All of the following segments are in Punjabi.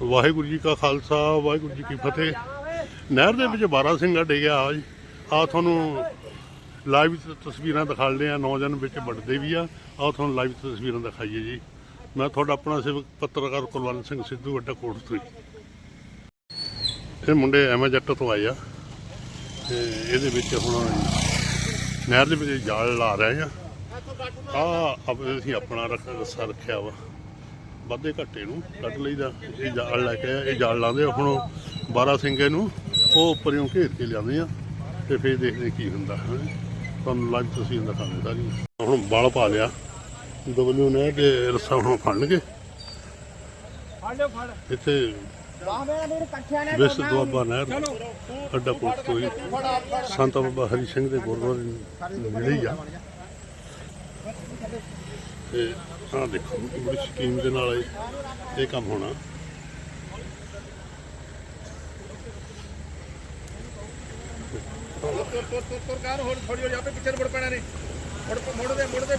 ਵਾਹਿਗੁਰੂ ਜੀ ਕਾ ਖਾਲਸਾ, ਵਾਹਿਗੁਰੂ ਜੀ ਕੀ ਫਤਿਹ। ਨਹਿਰ ਦੇ ਵਿੱਚ 12 ਸਿੰਘਾ ਡਿੱਗਿਆ ਆ ਜੀ। ਆ ਤੁਹਾਨੂੰ ਲਾਈਵ ਤਸਵੀਰਾਂ ਦਿਖਾਉਂਦੇ ਆ, ਨੌਜਵਾਨ ਵਿੱਚ ਵੱਡਦੇ ਵੀ ਆ। ਆ ਤੁਹਾਨੂੰ ਲਾਈਵ ਤਸਵੀਰਾਂ ਦਿਖਾਈਏ ਜੀ। ਮੈਂ ਤੁਹਾਡਾ ਆਪਣਾ ਸਿਵਕ ਪੱਤਰਕਾਰ ਕੁਲਵੰਤ ਸਿੰਘ ਸਿੱਧੂ, ਵੱਡਾ ਕੋਟਸਰੀ ਇਹ ਮੁੰਡੇ ਐਵੇਂ ਜੱਟ ਤੋਂ ਆਏ ਆ। ਤੇ ਇਹਦੇ ਵਿੱਚ ਹੁਣ ਨਹਿਰ ਦੇ ਵਿੱਚ ਜਾਲ ਲਾ ਰਹੇ ਆ। ਆ ਅਸੀਂ ਆਪਣਾ ਰੱਖ ਰੱਸਾ ਰੱਖਿਆ ਵਾ। ਵਾਧੇ ਘੱਟੇ ਨੂੰ ਕੱਢ ਲਈਦਾ। ਇਹ ਜਾਲ ਲੈ ਕੇ ਇਹ ਜਾਲ ਲਾਉਂਦੇ ਆ। ਹੁਣ 12 ਸਿੰਘੇ ਨੂੰ ਉਹ ਉੱਪਰੋਂ ਘੇਰ ਕੇ ਲਿਆਉਂਦੇ ਆ ਤੇ ਫਿਰ ਦੇਖਦੇ ਕੀ ਹੁੰਦਾ ਹੈ। ਤੁਹਾਨੂੰ ਲਾਈਵ ਤੁਸੀਂ ਦਿਖਾਉਂਦੇ ਸਾਰੀ। ਹੁਣ ਬਲ ਪਾ ਲਿਆ। ਡਬਲਯੂ ਨੇ ਕਿ ਰੱਸਾ ਹੁਣ ਫੜਨਗੇ। ਇੱਥੇ ਵਿਸ ਦੁਆਬਾ ਨਹਿਰ ਅੱਡਾ ਪੁਲਿਸ ਤੋਂ ਹੀ। ਸੰਤ ਬਾਬਾ ਹਰੀ ਸਿੰਘ ਦੇ ਗੁਰਦੁਆਰੇ ਨੂੰ ਮਿਲੀ ਆ। ਤੇ ਆਹ ਦੇਖੋ ਬੜੀ ਸਕੀਮ ਦੇ ਨਾਲ ਇਹ- ਇਹ ਕੰਮ ਹੋਣਾ। ਤੁਰ ਤੁਰ ਤੁਰ ਤੁਰ ਕਾਰ ਹੋਰ ਥੋੜੀ ਹੋਰ ਆਪੇ ਪਿੱਛੇ ਨੂੰ ਮੁੜ ਪੈਣਾ ਨੇ ਮੁੜ ਮੁੜ ਦੇ ਮੁੜ ਦੇ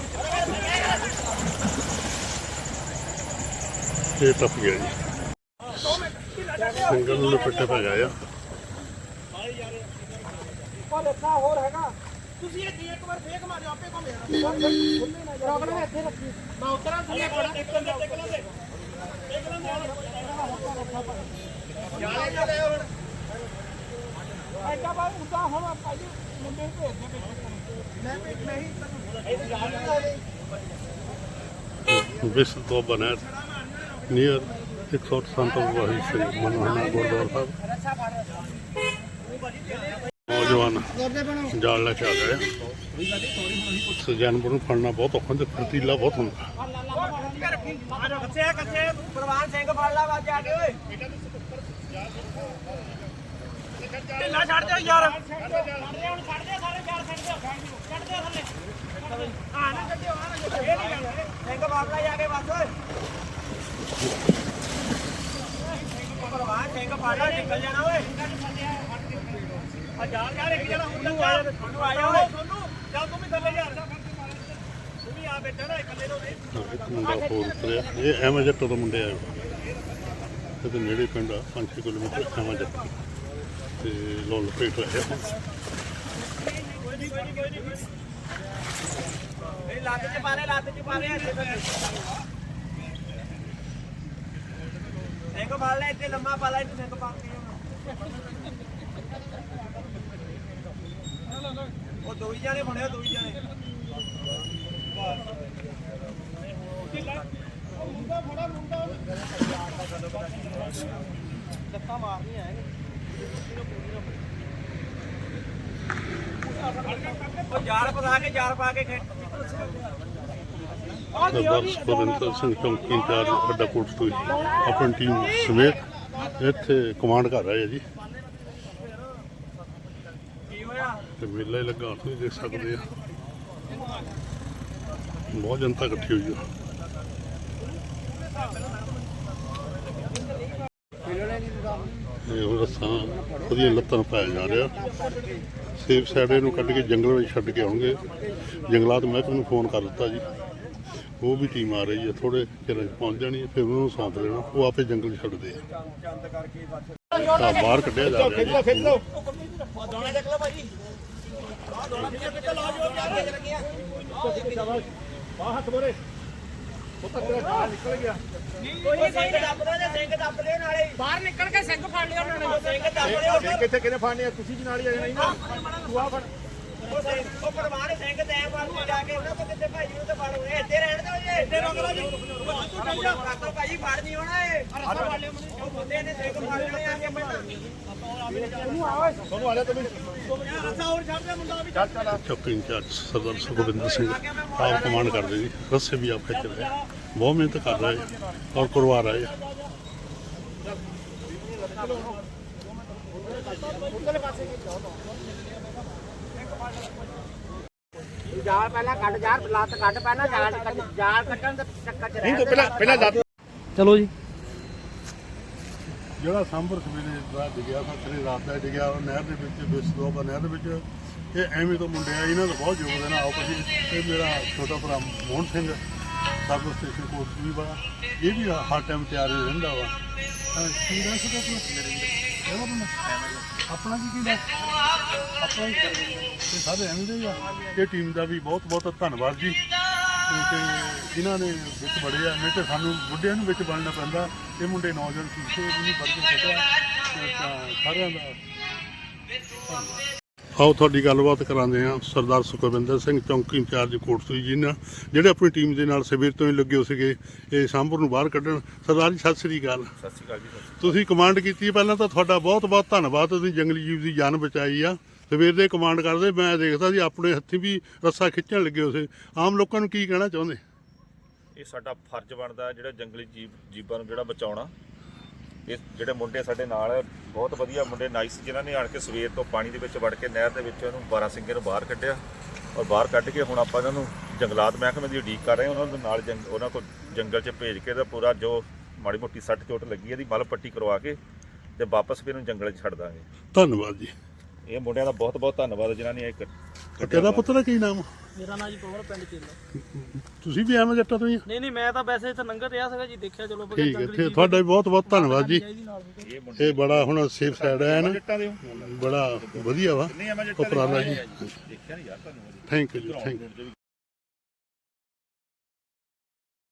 ਇਹ ਟੱਪ ਗਿਆ ਜੀ। ਸਿੰਗਲ ਨੂੰ ਲਪਟੇ ਪੈ ਗਿਆ ਆ ਪਰ ਇੱਥਾ ਹੋਰ ਹੈਗਾ ਤੁਸੀਂ ਇਹ ਇੱਕ ਵਾਰ ਫੇਕ ਮਾਰਿਓ ਆਪੇ ਘੁੰਮ ਜਾਣਾ ਪ੍ਰੋਬਲਮ ਇੱਥੇ ਰੱਖੀ। ਮੈਂ ਉਤਰਾਂ ਥੱਲੇ ਪੜਾ ਇੱਕ ਅੰਦਰ ਟਿਕ ਲਾਂਦੇ ਟਿਕ ਲਾਂਦੇ ਹੁਣ ਐਡਾ ਬਾਅਦ ਉਦਾਂ ਹੁਣ ਜੀ ਮੁੰਡੇ ਭੇਜ ਦੇ ਵਿੱਚ ਮੈਂ ਵੀ ਨਹੀਂ ਇਹ ਜਾਣ ਵਿਸ ਤੋਂ ਬਨਰ ਨੀਅਰ 108 ਸੰਤ ਬਾਬਾ ਹਰੀ ਸਿੰਘ ਮਨੋਹਰ ਗੁਰਦੁਆਰਾ ਸਾਹਿਬ। ਨੌਜਵਾਨ ਜਾਲ ਲੈ ਕੇ ਆ ਗਏ। ਸਜਾਨਪੁਰ ਨੂੰ ਫੜਨਾ ਬਹੁਤ ਔਖਾ ਤੇ ਫਰਤੀਲਾ ਬਹੁਤ ਹੁੰਦਾ। ਸਿੰਘ ਫੜ ਢਿੱਲਾ ਛੱਡ ਦਿਓ ਯਾਰ ਛੱਡ ਦੇ ਹੁਣ ਛੱਡ ਦੇ ਸਾਰੇ ਚਾਰ ਛੱਡ ਦਿਓ ਛੱਡ ਦਿਓ ਥੱਲੇ ਆ ਨਾ ਛੱਡਿਓ ਆ ਨਾ ਛੱਡਿਓ ਇਹ ਨਹੀਂ ਗੱਲ ਸਿੰਘ ਬਾਬਲਾ ਜਾ ਕੇ ਬਸ ਓਏ ਪ੍ਰਵਾਨ ਸਿੰਘ ਫੜ ਨਿਕਲ ਜਾਣਾ ਓਏ ਆ ਯਾਰ ਇੱਕ ਜਣਾ ਹੁਣ ਤੱਕ ਤੁਹਾਨੂੰ ਆਇਆ ਓਏ ਤੁਹਾਨੂੰ ਚੱਲ ਤੂੰ ਵੀ ਥੱਲੇ ਯਾਰ ਤੂੰ ਵੀ ਆ ਬੈਠਾ ਨਾ ਇਕੱਲੇ ਨੂੰ ਇੱਕ ਮੁੰਡਾ ਹੋਰ ਉਤਰਿਆ। ਇਹ ਐਵੇਂ ਜੱਟ ਤੋਂ ਮੁੰਡੇ ਆਏ ਇਹ ਤੇ ਨੇੜੇ ਪਿੰਡ ਆ 5 ਕਿਲੋਮੀਟਰ ਐਵੇਂ ਜੱਟ ਤੇ ਲੋਲ ਪੇਟ ਰਿਹਾ ਇਹ ਲੱਤ ਚ ਪਾਰੇ ਲੱਤ ਚ ਪਾਰੇ ਸਿੰਘ ਫੜ ਲੈ, ਇੱਥੇ ਲੰਮਾ ਪਾ ਲੈ ਇੱਥੇ ਸਿੰਘ ਪਾ ਕੇ ਉਹ ਦੋ ਹੀ ਜਾਣੇ ਬਣਿਆ, ਦੋ ਹੀ ਜਾਣੇ। ਲੱਤਾਂ ਮਾਰਨੀ ਹੈ ਉਹ ਜਾਲ ਪਾ ਕੇ, ਜਾਲ ਪਾ ਕੇ ਖੇਡ। ਸਰਦਾਰ ਸਿੰਘ ਚੌਂਕੀ ਇੰਚਾਰਜ ਵੱਡਾ ਕੋਟ ਤੋਂ ਆਪਣੀ ਟੀਮ ਸਮੇਤ ਇੱਥੇ ਕਮਾਂਡ ਕਰ ਰਹੇ ਜੀ ਕੀ ਹੋਇਆ ਤੇ ਮੇਲਾ ਹੀ ਲੱਗਾ, ਤੁਸੀਂ ਦੇਖ ਸਕਦੇ ਆ। ਬਹੁਤ ਜਨਤਾ ਇਕੱਠੀ ਹੋਈ ਆ। ਇਹ ਹੁਣ ਰਸਾਂ ਉਹਦੀਆਂ ਲੱਤਾਂ ਪਾਇਆ ਜਾ ਰਿਹਾ। ਸੇਫ ਸਾਈਡ ਇਹਨੂੰ ਕੱਢ ਕੇ ਜੰਗਲ ਵਿੱਚ ਛੱਡ ਕੇ ਆਉਣਗੇ। ਜੰਗਲਾਤ ਮਹਿਕਮੇ ਨੂੰ ਫੋਨ ਕਰ ਦਿੱਤਾ ਜੀ। ਉਹ ਵੀ ਟੀਮ ਆ ਰਹੀ ਹੈ ਥੋੜੇ ਚਿਰ ਪਹੁੰਚ ਜਾਣੀ ਹੈ ਫਿਰ ਉਹਨੂੰ ਸੌਂਪ ਲੈਣਾ। ਉਹ ਆਪੇ ਜੰਗਲ ਛੱਡਦੇ ਆ। ਬਾਹਰ ਕੱਢਿਆ ਜਾ ਰਿਹਾ ਜੀ। ਬਾਹ ਹੱਥ ਮੋਰੇ ਉਹ ਤਾਂ ਤੇਰਾ ਜਾਲ ਨਿਕਲ ਗਿਆ ਕੋਈ ਸਿੰਘ ਦੱਬ ਦੇ ਸਿੰਘ ਦੱਬ ਨਾਲੇ ਬਾਹਰ ਨਿਕਲ ਕੇ ਸਿੰਘ ਫੜ ਲਿਆ ਉਹਨਾਂ ਨੇ ਸਿੰਘ ਦੱਬ ਦੇ ਕਿੱਥੇ ਕਿਹਨੇ ਫੜਨੇ ਆ ਤੁਸੀਂ ਵੀ ਨਾਲ ਹੀ ਆ ਜਾਣਾ ਇਹਨਾਂ ਤੂੰ ਆ ਫੜ ਉਹ ਪਰਵਾਨ ਸਿੰਘ ਤੇ ਬਾਹਰ ਜਾ ਕੇ ਉਹਨਾਂ ਤੋਂ ਕਿੱਥੇ ਭਾਈ ਨੂੰ ਤੇ ਫੜ ਹੋਏ ਇੱਥੇ ਰਹਿਣ ਦੇ ਇੱਥੇ ਰੋਕ ਲਓ ਜੀ ਤੂੰ ਚੱਲ ਜਾ ਭਾਈ ਫੜ ਨਹੀਂ ਹੋਣਾ ਇਹ ਫੜ ਲਿਓ ਉਹ ਬੰਦੇ ਨੇ ਸਿੰਘ ਫੜ ਲੈਣੇ ਆ ਕੇ ਪਹਿਲਾਂ ਤੁਹਾਨੂੰ ਆ ਜਾ ਤੂੰ ਵੀ ਰਸਾ ਹੋਰ ਛੱਡ ਦੇ ਮੁੰਡਾ ਵੀ ਚੱਲ ਚੱਲ ਆ। ਚੌਕੀ ਇੰਚਾਰਜ ਸਰਦਾਰ ਸੁਖਵਿੰਦਰ ਸਿੰਘ ਆਪ ਕਮਾਂਡ ਕਰਦੇ ਜੀ। ਰੱਸੇ ਵੀ ਆਪ ਖਿੱਚ ਰਹੇ। ਬਹੁਤ ਮਿਹਨਤ ਕਰ ਰਹੇ ਔਰ ਕਰਵਾ ਰਹੇ ਜਾਲ ਪਹਿਲਾਂ ਕੱਢ ਜਾਲ ਲੱਤ ਕੱਢ ਪਹਿਲਾਂ ਜਾਲ ਕੱਢ ਜਾਲ ਕੱਢਣ ਦੇ ਚੱਕਰ ਚ ਨਹੀਂ ਤੂੰ ਪਹਿਲਾਂ ਪਹਿਲਾਂ ਲੱਤ ਚਲੋ ਜੀ। ਜਿਹੜਾ ਸਾਂਭਰ ਸਵੇਰੇ ਦਾ ਡਿੱਗਿਆ ਸੱਤਰੀ ਰਾਤ ਦਾ ਡਿੱਗਿਆ, ਉਹ ਨਹਿਰ ਦੇ ਵਿੱਚ ਬਿਸਦੋਬਾ ਨਹਿਰ ਦੇ ਵਿੱਚ, ਇਹ ਐਵੇਂ ਤੋਂ ਮੁੰਡੇ ਆ ਇਹਨਾਂ ਦਾ ਬਹੁਤ ਯੋਗਦਾਨ ਆ ਆਓ ਜੀ ਇਹ ਮੇਰਾ ਛੋਟਾ ਭਰਾ Mohan Singh, sub station court ਵੀ ਵਾ ਇਹ ਵੀ ਹਰ ਟਾਈਮ ਤਿਆਰ ਹੀ ਰਹਿੰਦਾ ਵਾ। ਅਹ ਕੀ ਨਾਮ ਸੀ ਆਪਣਾ ਨਰਿੰਦਰ। ਆਪਣਾ ਕੀ ਕੀ ਦਾ ਆਪਣਾ ਹੀ ਤੇ ਸਾਰੇ ਐਵੇਂ ਦੇ ਆ। ਇਹ ਟੀਮ ਦਾ ਵੀ ਬਹੁਤ ਬਹੁਤ ਧੰਨਵਾਦ ਜੀ। ਕਿਉਂਕਿ ਜਿਨ੍ਹਾਂ ਨੇ ਵਿੱਚ ਬੜੇ ਆ ਨਹੀਂ ਤੇ ਸਾਨੂੰ ਬੁੱਢਿਆਂ ਨੂੰ ਵਿੱਚ ਬਣਨਾ ਪੈਂਦਾ। ਇਹ ਮੁੰਡੇ ਨੌਜਵਾਨ ਸੀਸੇ ਵੀ ਨਹੀਂ ਪੜ੍ਹਦੇ ਸਕਿਆ ਤਾਂ ਸਾਰਿਆਂ ਦਾ ਆਓ ਤੁਹਾਡੀ ਗੱਲਬਾਤ ਕਰਾਉਂਦੇ ਹਾਂ ਸਰਦਾਰ ਸੁਖਵਿੰਦਰ ਸਿੰਘ ਚੌਂਕੀ ਇੰਚਾਰਜ ਕੋਟਸੂਈ ਜੀ ਨਾਲ ਜਿਹੜੇ ਆਪਣੀ ਟੀਮ ਦੇ ਨਾਲ ਸਵੇਰ ਤੋਂ ਹੀ ਲੱਗੇ ਹੋ ਸੀਗੇ ਇਹ ਸਾਂਭਰ ਨੂੰ ਬਾਹਰ ਕੱਢਣ। ਸਰਦਾਰ ਜੀ ਸਤਿ ਸ੍ਰੀ ਅਕਾਲ। ਸਤਿ ਸ਼੍ਰੀ ਅਕਾਲ ਜੀ ਤੁਸੀਂ ਕਮਾਂਡ ਕੀਤੀ ਹੈ, ਪਹਿਲਾਂ ਤਾਂ ਤੁਹਾਡਾ ਬਹੁਤ ਬਹੁਤ ਧੰਨਵਾਦ ਤੁਸੀਂ ਜੰਗਲੀ ਜੀਵ ਦੀ ਜਾਨ ਬਚਾਈ ਆ। ਸਵੇਰ ਦੇ ਕਮਾਂਡ ਕਰਦੇ ਮੈਂ ਦੇਖਦਾ ਸੀ ਆਪਣੇ ਹੱਥੀਂ ਵੀ ਰੱਸਾ ਖਿੱਚਣ ਲੱਗੇ ਉਸੇ ਆਮ ਲੋਕਾਂ ਨੂੰ ਕੀ ਕਹਿਣਾ ਚਾਹੁੰਦੇ। ਇਹ ਸਾਡਾ ਫਰਜ਼ ਬਣਦਾ ਜਿਹੜਾ ਜੰਗਲੀ ਜੀਵ ਜੀਵਾਂ ਨੂੰ ਜਿਹੜਾ ਬਚਾਉਣਾ। ਇਹ ਜਿਹੜੇ ਮੁੰਡੇ ਸਾਡੇ ਨਾਲ ਹੈ, ਬਹੁਤ ਵਧੀਆ ਮੁੰਡੇ ਨਾਈਸ ਜਿਨ੍ਹਾਂ ਨੇ ਆਣ ਕੇ ਸਵੇਰ ਤੋਂ ਪਾਣੀ ਦੇ ਵਿੱਚ ਵੜ ਕੇ ਨਹਿਰ ਦੇ ਵਿੱਚ ਉਹਨੂੰ 12 ਸਿੰਘੇ ਨੂੰ ਬਾਹਰ ਕੱਢਿਆ ਔਰ ਬਾਹਰ ਕੱਢ ਕੇ ਹੁਣ ਆਪਾਂ ਇਹਨਾਂ ਨੂੰ ਜੰਗਲਾਤ ਮਹਿਕਮੇ ਦੀ ਉਡੀਕ ਕਰ ਰਹੇ ਹਾਂ। ਉਹਨਾਂ ਦੇ ਨਾਲ ਜੰਗ ਉਹਨਾਂ ਕੋਲ ਜੰਗਲ 'ਚ ਭੇਜ ਕੇ ਤੇ ਪੂਰਾ ਜੋ ਮਾੜੀ ਮੋਟੀ ਸੱਟ ਚੋਟ ਲੱਗੀ ਇਹਦੀ ਮਲ ਪੱਟੀ ਕਰਵਾ ਕੇ ਤੇ ਵਾਪਸ ਵੀ ਇਹਨੂੰ ਜੰਗਲ 'ਚ ਛੱਡ ਦਾਂਗੇ। ਧੰਨਵਾਦ ਜੀ। ਇਹ ਮੁੰਡਿਆਂ ਦਾ ਬਹੁਤ ਬਹੁਤ ਧੰਨਵਾਦ ਜਿਨ੍ਹਾਂ ਨੇ ਇਹ ਕ- ਤੇਰਾ ਪੁੱਤਰ ਦਾ ਕੀ ਨਾਮ ਮੇਰਾ ਨਾਂ ਜੀ ਪਵਨ ਪਿੰਡ ਚੇਲਾ। ਤੁਸੀਂ ਵੀ ਐਵੇਂ ਜੱਟਾਂ ਤੋਂ ਹੀ? ਆ? ਨਹੀਂ ਨਹੀਂ ਮੈਂ ਤਾਂ ਵੈਸੇ ਇੱਥੇ ਲੰਗਰ ਰਿਹਾ ਸੀਗਾ ਜੀ ਦੇਖਿਆ ਚਲੋ ਬਗੈਰ ਠੀਕ ਹੈ ਜੰਗਲੀ ਤੁਹਾਡਾ ਵੀ ਬਹੁਤ ਬਹੁਤ ਧੰਨਵਾਦ ਜੀ। ਚਾਹੀਦੀ ਨਾਲ ਵੀ। ਇਹ ਮੁੰਡੇ ਇਹ ਬੜਾ ਹੁਣ ਸੇਫ ਸਾਈਡ ਹੈ ਨਾ। ਜੱਟਾਂ ਦੇ ਹੋ? ਬੜਾ ਵਧੀਆ ਵਾ। ਨਹੀਂ ਆ ਮੈਂ ਜੱਟਾਂ ਦੇ ਉਪਰਾਲਾ ਜੀ। ਦੇਖਿਆ ਨਹੀਂ ਯਾਰ ਤੁਹਾਨੂੰ। Thank you ji thank you